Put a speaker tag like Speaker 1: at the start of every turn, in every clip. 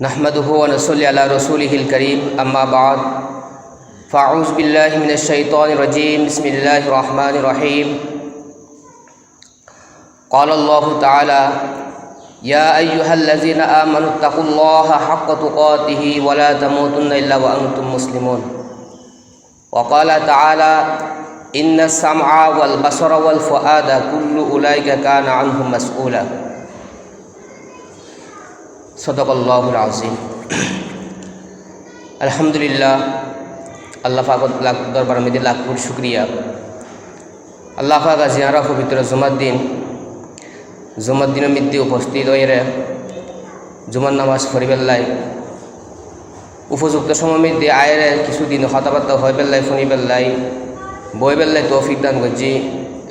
Speaker 1: نحمده ونصلي على رسوله الكريم أما بعد فأعوذ بالله من الشيطان الرجيم. بسم الله الرحمن الرحيم. قال الله تعالى يا أيها الذين آمنوا اتقوا الله حق تقاته ولا تموتن إلا وأنتم مسلمون. وقال تعالى إن السمع والبصر والفؤاد كل أولئك كان عنهم مسؤولا. সদকল্লাহুল আজিম আলহামদুলিল্লাহ, আল্লাহ পাকত দরবার মেদি লাখপুর শুক্রিয়া। আল্লাহ পাক আজিয়ারা পবিত্র জুমাদ্দিন দিন। মৃত্যু উপস্থিত হয়ে জুমার নামাজ ফরিবেল্লায় উপযুক্ত সময় মধ্যে আয়ের কিছুদিন হতাবার্তা হয়ে বেল্লাই ফোনি বেল্লাই বই বেল্লাই তৌফিক দান করছি।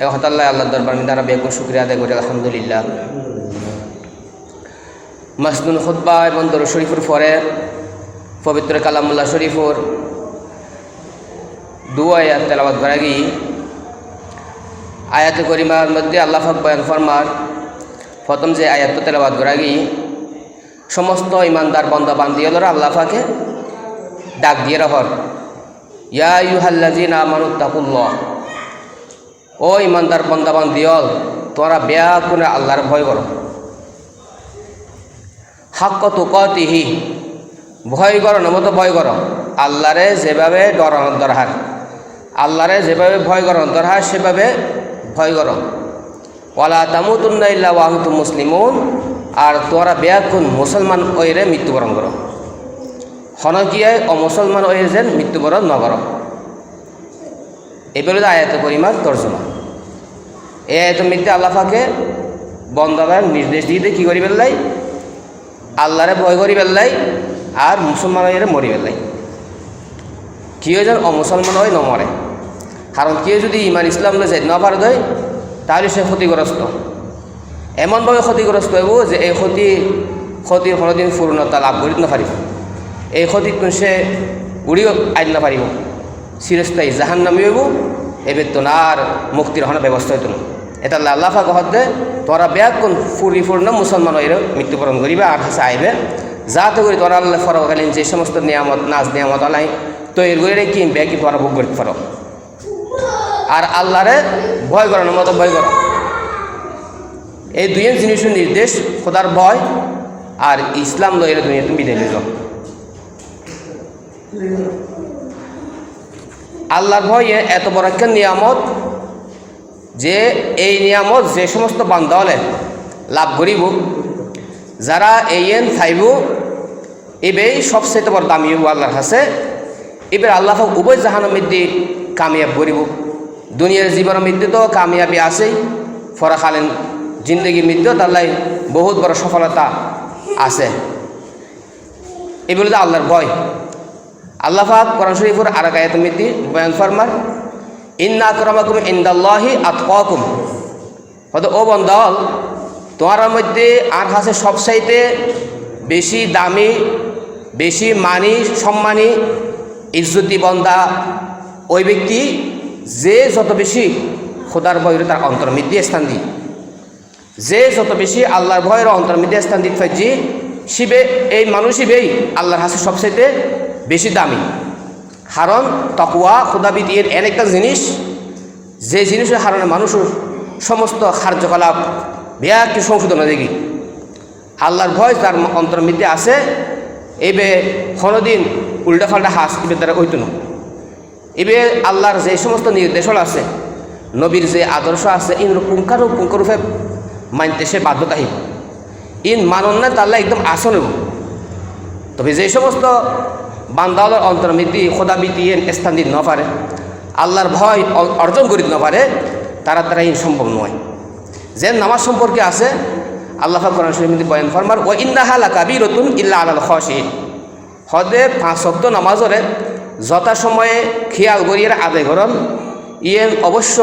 Speaker 1: এ হতাল্লাই আল্লাহ দরবার মিদারা বেগুন শুক্রিয়া আদায় করি, আলহামদুলিল্লাহ। মাসনুন খুদ্া এবং দর শরীফুর পরে, পবিত্র কালামুল্লাহ শরীফুর দু আয়াত তেলাবাদ করা গিয়ে আয়াত করিমার মধ্যে আল্লাহ বয়ান ফরমার। প্রথম যে আয়াত তেলাবাদ করা গিয়ে সমস্ত ইমানদার বন্ধ বান্দিয়লরা আল্লাহ ফাকে ডাক দিয়ে রহর। ইয়া ইউহাল্লাজিন আমানুত্তাকুল্লাহ ও ইমানদার বন্ধা বান্দিয়ল তোরা বেয়া করে আল্লাহর ভয় করো। হাক্ক তুকতিহি। ভয় করো নমতো ভয় করো। আল্লাহরে যেভাবে ডরানোর দরকার আল্লাহরে যেভাবে ভয় করানোর দরকার সেভাবে ভয় করো। ওয়ালা তামুতুন্না ইল্লা ওয়াহুতু মুসলিমুন, আর তোরা বেয়াকুন মুসলমান ওইরে মৃত্যুবরণ করো। হনকিয়ায় ও মুসলমান ওই যেন মৃত্যুবরণ ন করো। এবারে আয়াত পরিমাণ তর্জমা। এই আয়াত মৃত্যু আল্লাহাকে বন্দাবার নির্দেশ দিয়ে কী করি পেলাই আল্লাহরে ভয় করি পেলাই আর মুসলমান হয়ে মরি পেলাই কেউ যেন অমুসলমান হয় নমরে। কারণ কেউ যদি ইমান ইসলাম যাই ন দেয়, তাহলে সে ক্ষতিগ্রস্ত। এমনভাবে ক্ষতিগ্রস্ত হইব যে এই ক্ষতি ক্ষতির কোনোদিন পূর্ণতা লাভ করি নাপারিব এই ক্ষতি সে উড়িও আইন নাপারিব চিরস্থায়ী জাহান নামি এবার তো আর মুক্তির হওয়ার ব্যবস্থা হইতো না এটা আল্লাফা কহতে তোরা ব্যাকুন পরিপূর্ণ মুসলমান হয়ে মৃত্যুবরণ করিবে আর কাছে আইবে। যাতে করে তোরা আল্লাহ ফরকালীন যে সমস্ত নিয়ামত নাচ নিয়ামত আলাই তৈরি করে কি তোরা ভোগ করতে পারো। আর আল্লাহরে ভয় করানোর মতো ভয় করো। এই দুই জিনিসের নির্দেশ, খোদার ভয় আর ইসলাম লয়ের দুনিয়া তুমি বিদায় নিল আল্লাহর ভয়ে এত বড় একটা নিয়ামত যে এই নিয়ামত যে সমস্ত বান্ধলে লাভ করিব, যারা এই এন ফাইব এবেই সবচেয়ে বড় দামি আল্লাহর কাছে এবার আল্লাহ উভয় জাহানের মধ্যে কামিয়াব করিব। দুনিয়ার জীবনের মধ্যে তো কামিয়াবি আছেই ফরাখালেন জিন্দগির মধ্যেও তাল্লাই বহুত বড় সফলতা আছে। এগুলো তো আল্লাহর ভয়। আল্লাহ পাক কোরআন শরীফুর আর গায়াত মৃত্যু বয়ান ফরমার ইন্না ইন্দাল্লাহি আতকাকুম। হয়তো, ও বন্দল, তোমার মধ্যে আর কাছে সবসাইতে বেশি দামি, বেশি মানি, সম্মানী, ইজ্জতি বন্দা ওই ব্যক্তি যে যত বেশি খোদার ভয়ের তার অন্তর্মিদ্যে স্থান দিই। যে যত বেশি আল্লাহর ভয়ের অন্তর্মিদ্যে স্থান দিতে পারছি, শিবে, এই মানুষই বেই আল্লাহর হাসে সবচাইতে বেশি দামি। কারণ তকুয়া খুদাবিদ এর একটা জিনিস, যে জিনিসের কারণে মানুষের সমস্ত কার্যকলাপ ব্যাকে সংশোধন দেখি। আল্লাহর ভয় তার অন্তর্মিদ্যে আছে, এবে কোনোদিন উল্টাফাল্টা হাস এবার দ্বারা হইতো না। এবে আল্লাহর যে সমস্ত নির্দেশন আছে, নবীর যে আদর্শ আছে, ইন পুঙ্খারু পুঙ্খরূপে মানতে সে বাধ্যতাহীন। ইন মানন না তাল্লা একদম আসন তবে যে সমস্ত বান্দাওয়ালার অন্তর্মিতি খোদাবিতি এন স্থান দিতে না পারে, আল্লাহর ভয় অর্জন করিতে না পারে, তারা দ্বারা ইন সম্ভব নয়। যে নামাজ সম্পর্কে আছে, আল্লাহ কোরআন বয়ান ফরমার ও ইন্দাহালা কাবি রতুন ইল্লা আলাল খসিন হদে পাঁচ শব্দ নামাজরে যথা সময়ে খেয়াল করিয়ে আদায় করন। ইয়েন অবশ্য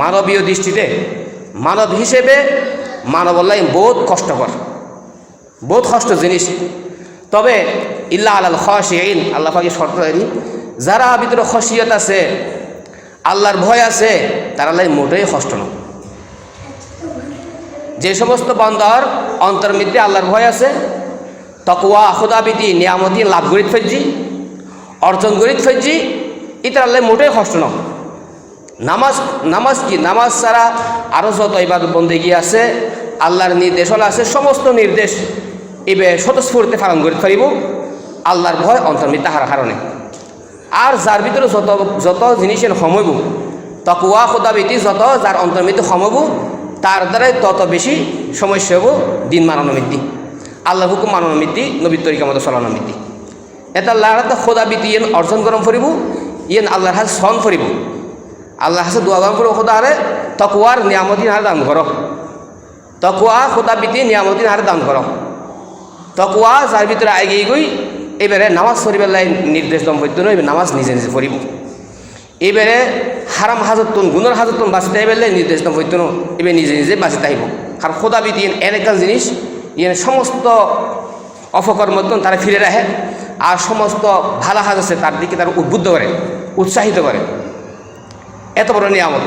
Speaker 1: মানবীয় দৃষ্টিতে, মানব হিসেবে মানবল্লাই বহুত কষ্টকর বহুত কষ্ট জিনিস। তবে ইল্লা আলাল খসিন আল্লাহ পাকি শর্ত যারা ভিতরে খসিয়ত আছে, আল্লাহর ভয় আছে, তারা লাই মোটেই কষ্ট নয়। যে সমস্ত বান্দার অন্তর্মধ্যে আল্লাহর ভয় আছে তকুয়া খোদাবিতি নিয়ামতি লাভ গরিত ফেজি অর্জন গরিত ফেজি ইতার আল্লাহ মোটেই কষ্ট নয়। নামাজ নামাজ কি? নামাজ ছাড়া আরও যত ইবাদ বন্দেগি আছে, আল্লাহর নির্দেশনা আছে, সমস্ত নির্দেশ এবে স্বতঃস্ফূর্তে পালন করে পারিব আল্লাহর ভয় অন্তর্মিত হার কারণে। আর যার ভিতরে যত যত জিনিসের সময়ব তকুয়া খোদাবিতি যত যার অন্তর্মিত সময়ব তার দ্বারাই তত বেশি সমস্যা হব দিন মানানো মিতি আল্লাহ হুকুম মানানো মিতি নবীর তরিকা মতো চলানো মিতি এটা হাতে খোদাবিতি ইয়েন অর্জন গরম ফুরিব ইয়েন আল্লাহর হাতে সন ফুরিব আল্লাহ হাসে দোয়া গরম ফুরিব খোদা হারে তকুয়ার নিয়ামতিন হারে দান করো তকুয়া খোদাবিতি নিয়ামতিন হারে দান করো তকুয়া যার ভিতরে আগে গই এবারে নামাজ পড়িবার লাই নির্দেশ দম হইতো না নামাজ নিজে নিজে পড়িব। এবারে হারাম হাজতন গুণর হাজতন বাঁচিতে এবারে নির্দেশ দম হইতো না, এবার নিজে নিজে বাঁচিতে আহিব কারণ খোদাবিতি এন একটা জিনিস ইয়ে সমস্ত অপকর্মতন তারা ফিরে রাখে আর সমস্ত ভালো হাজ আছে তার দিকে তারা উদ্বুদ্ধ করে, উৎসাহিত করে। এত বড় নিয়ামত।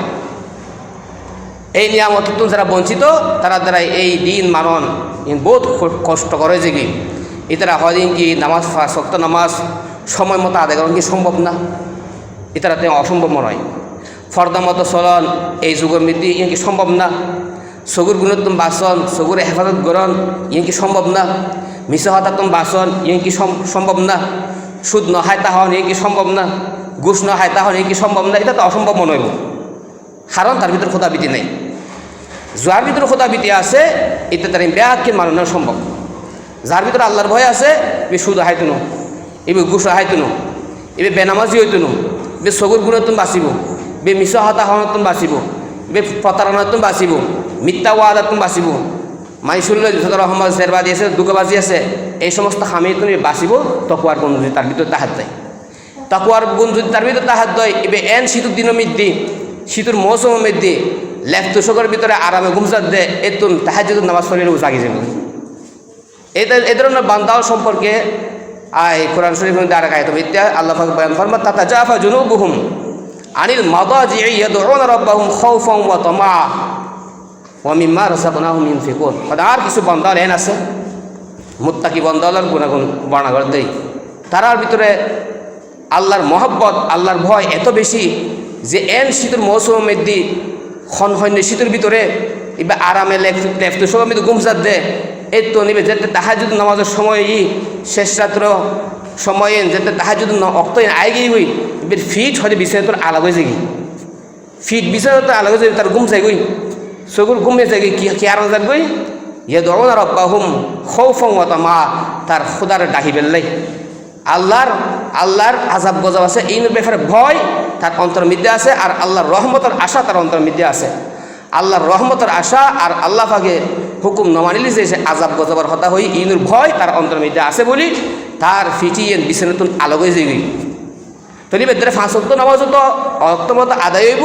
Speaker 1: এই নিয়ামত যারা বঞ্চিত, তারা দ্বারা এই দিন মানন বহুত কষ্ট করে যে কি ইতারা হয় কি নামাজ শক্ত নামাজ সময় মতো আদায় করা কি সম্ভব না ইতারা তে অসম্ভব নয় ফর্দা মতো চলন এই যুগের মৃত্যু ইয়ে কি সম্ভব না সগুর গুণোত্তম বাসন সগুর হেফাজত গ্রহণ ইয়ে কি সম্ভব না মিশা হতাত্তম বাসন ইয়ে কি সম- সম্ভব না সুদ নহায়তা হন ইয়ে কি সম্ভব না ঘুষ নহায়তা হন ইয়ে কি সম্ভব না এটা তো অসম্ভব মনে হইব কারণ তার ভিতরে খোদাবিতি নেই যার ভিতরে খোদাবিতি আছে এতে তার ব্যাগকে মানানো সম্ভব যার ভিতরে আল্লাহর ভয় আছে এবে সুদ হাইতুনো এবে গুস হাইতুনো এবে বেনামাজি হইতুনো বে সগুর গুণতন বাঁচিব বে মিশ হতা হনতন বাঁচিব বে প্রতারণাতন বাঁচিব, মিথ্যা ওয়াদাতন বাঁচিব মাইসুল্ল যত রহমদ শেরবাদি আছে দুঃখবাজি আছে, এই সমস্ত হামি তুমি বাঁচিব, তকুয়ার কোন যদি তার ভিতরে তাহাত দেয়। তাকুয়ার গুণ যদি তার ভিতরে তাহাত দেয় এবে এন শীতের দিন মধ্যে শীতের মৌসুমের মধ্যে লেফ তুষকের ভিতরে আরামে ঘুমসার দে, এতুন যদি নামাজ পড়লে জাগি যাবে এই এই ধরনের বান্দাও সম্পর্কে আয় কোরআন শরীফ আর কায়ত আল্লাহ বয়ান তাতা জাফা জুনুবুহুম আনিল আর কিছু বান্দা এন আছে, মুত্তাকি বান্দালার গুণাগুণ বর্ণনা করে দেই। তারার ভিতরে আল্লাহর মহব্বত, আল্লাহর ভয় এত বেশি যে এন শীতের মৌসুমের খন হন্য শীতের ভিতরে এবার আরামে লেফট সময় মধ্যে গুমসার দে এই যেতে তাহার যদি নামাজের সময় ই শেষ রাত্র সময়ে যেতে তাহার যদি অক্ত আই গিয়ে হই, এবার ফিট হয়তো বিছানা তোর আলাদা হয়ে যাবি ফিট বিছানা তো আলাদা হয়ে যাবি তার ঘুম চাই গই চকুর ঘুমিয়ে চাই কি কি আর যাক গই ইয়ে দরুন আর অব্বাহুম খৌফং মা তার খুদার ডাকি বেললাই। আল্লাহর আল্লাহর আজাব গজাব আছে, এই ব্যাপারে ভয়, তার অন্তর মিদ্যে আছে, আর আল্লাহর রহমতের আশা তার অন্তর মিদ্যে আছে। আল্লাহর রহমতের আশা আর আল্লাহ ফাগে হুকুম নমানিলি যে সে আজাব গজবার হতা হই, ইনুর ভয় তার অন্তর আছে বলি, তার ফিটিয়ে বিছানাতুন আলোক হয়ে যাবি তলি বেদরে নামাজ তো অক্তমত আদায় হইব।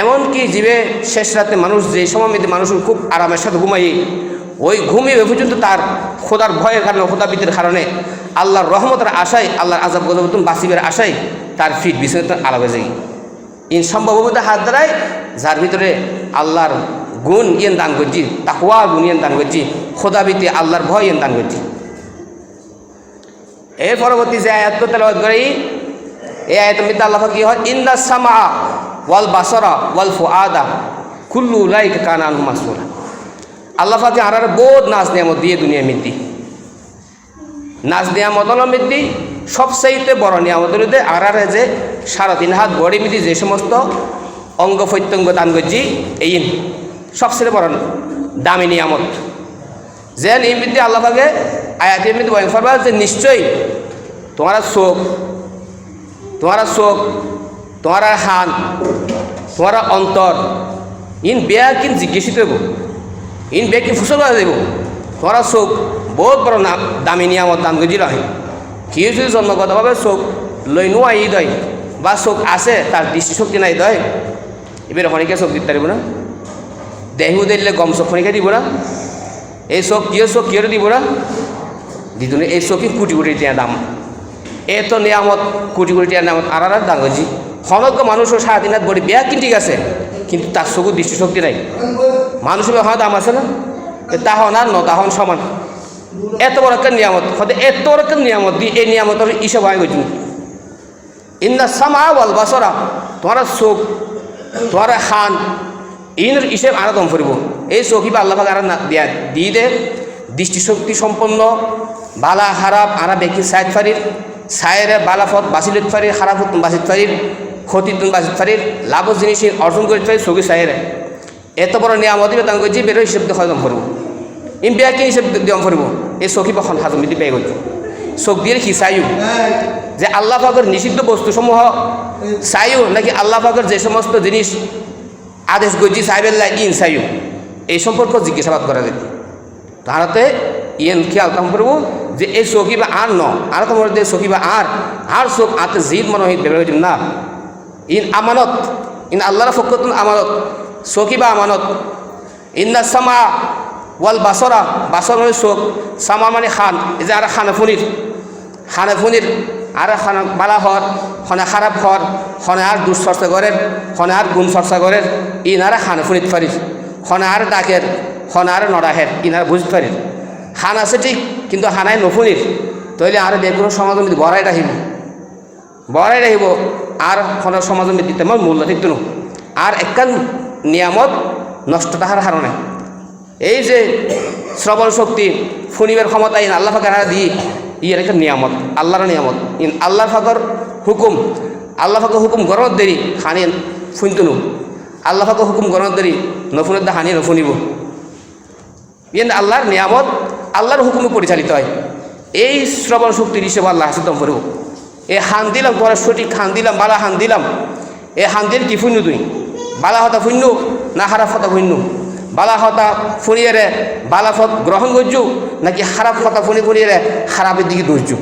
Speaker 1: এমনকি জীবে শেষ রাতে মানুষ যে সময় মানুষ খুব আরামের সাথে ঘুমাই ওই ঘুমিয়ে পর্যন্ত তার খোদার ভয়ের কারণে খোদাবিতের কারণে আল্লাহর রহমতের আশায়, আল্লাহর আজাব গজবতুন বাসিবের আশায় তার ফিট বিছানাতে আলাদা হয়ে যায় ইন সম্ভবত হাত দ্বারাই, যার ভিতরে আল্লাহর গুণ ইয়েন দান করছি তাকুয়া গুণ ইয়েন দান করছি, খোদাবিতে আল্লাহর ভয় ইয়েন দান করছি। এর পরবর্তী যে আয়াত তেলাওয়াত করি, এই আয়াতের মধ্যে আল্লাহ কি হয় ইন্দা সামা ওয়াল বাসরা ওয়াল ফুআদা কুল্লু লাইক কানান মাসুরা আল্লাহ পাকে আর বোধ নাচ নিয়ামত দিয়ে দুনিয়া মিদ্দি নাচ নিয়ামত হল মিদ্দি সবচাইতে বড় নিয়ামতের মধ্যে আর আর যে সাড়ে তিন হাত গড়ি মিদি যে সমস্ত অঙ্গ প্রত্যঙ্গ দান করছি, এই সবচেয়ে বড় দামি নিয়ামত। যে নিয়মিত আল্লাহ পাকে আয়াতের মধ্যে বয়ান করবা যে নিশ্চয়ই তোমার চোখ তোমার চোখ তোমার হান, তোমার অন্তর, ইন বেয়া কিন জিজ্ঞাসিত হব ইন বেয়া কি ফুসল হয়ে যাব তোমার চোখ বহুত বড় নাম দামি নিয়ামত দান গজি রহে কি যদি জন্মগতভাবে চোখ লৈ নোয়া ই দয় বা চোখ আছে, তার দৃষ্টিশক্তি নাই দয়। এবার খনিকে চোখ দিতে পারিব না। দেহু দিলে গম চোখ খনিকে দিব না এই চোখ, কিয় চোখ, কিয় দিব না দিত এই চোখে কোটি কোটি টিয়া দাম। এত নিয়ামত কোটি কোটি টিয়া নিয়ামত আর আর দাম গজি সমগ্র মানুষও সারাদিন হাত বডি বেয়া কিন ঠিক আছে, কিন্তু তার চকুর দৃষ্টিশক্তি নাই। মানুষের হওয়া দাম আছে না? তাহন আর ন তাহন সমান। এত বড় নিয়ামত? হতে এত বড় নিয়ামত? দি এই নিয়ামতের ইসব হয়ে গেছে। ইন্না সামা ওয়াল বাসরা তোমার চোখ তোমার খান ইনের ইসেব আরও দম ফুরিব। এই চোখি বা আল্লাহ আর দিয়া দি দে। দৃষ্টিশক্তি সম্পন্ন বালা খারাপ আরা ব্যক্তি সাইড ফারির সায়ের বালাফত বাসিলত ফারির খারাপ বাসিত ফারির ক্ষতি বাসিত ফারির লাভ জিনিস অর্জন করে ফারি চোখি সায়ের। এত বড় নিয়ামতি বেতন করছি বেরো হিসেব দেখে দম ফুরব। ইম্পিয়া কি হিসেব দম ফুরব? এই চোখি বা হাজম দিতে পেয়ে গেছে। চোখ দিয়ে খিসাইও যে আল্লাহ পাকের নিষিদ্ধ বস্তুসমূহ চাইও নাকি আল্লাহ পাকের যে সমস্ত জিনিস আদেশ গজি সাহেবেল্লা ইন চাইও এই সম্পর্ক জিজ্ঞাসাবাদ করা যেত তাহাতে ইয়েন খেয়াল কাম করব যে এই চৌকি বা আর ন আর তোমার যে চৌকি বা আর আর চোখ আতে জিদ মনে হয় ব্যবহার না। ইন আমানত, ইন আল্লাহর ফকতুন আমানত চৌকি বা আমানত। ইন্না সামা ওয়াল বাসরা, বাসর মানে চোখ সামা মানে খান, এই যে আর খানাফুনির খানাফুনির আর খানা বালা হর, খনে খারাপ হর, খনে আর দুঃচর্চা করেন খনে আর গুণ চর্চা করেন ইনারা খানাফুনিত ফারির খনে আর ডাকের, খনে আর নড়াহের, ইনারা বুঝতে পারেন খান আছে ঠিক, কিন্তু হানায় নফুনির। তৈলে আর বেগুন সমাজ বড়াই রাখিব। বড়াই রাখিব, আর খনের সমাজ দিতে আমার মূল্য ঠিক আর একখান নিয়ামত নষ্ট তাহার হারণে। এই যে শ্রবণ শক্তি, ফুনিবের ক্ষমতা আল্লাহ ফাঁকার দি ইয়ের একটা নিয়ামত, আল্লাহর নিয়ামত। ইন আল্লাহ ফাঁকর হুকুম, আল্লাহ ফাঁকর হুকুম গরম দেরি খানি ফুনতুনু। আল্লাহ ফাঁকর হুকুম গরম দেরি, নফুনের দা হানি নফুনিব। ইন আল্লাহর নিয়ামত, আল্লাহর হুকুমে পরিচালিত হয়। এই শ্রবণ শক্তির হিসেবে আল্লাহ হাসিদম করব এ হান দিলাম তোমার সঠিক হান দিলাম, বালা হান দিলাম। এ হান দিল কি ফুন্য তুই? বালা হতা ফুন্য না খারাপ হতা ফুন্য বালা হতা ফুনিয়ে বালা ফত গ্রহণ করছু, নাকি খারাপ কথা ফুনি ফুনিয়ে খারাপের দিকে দৌড়ছু?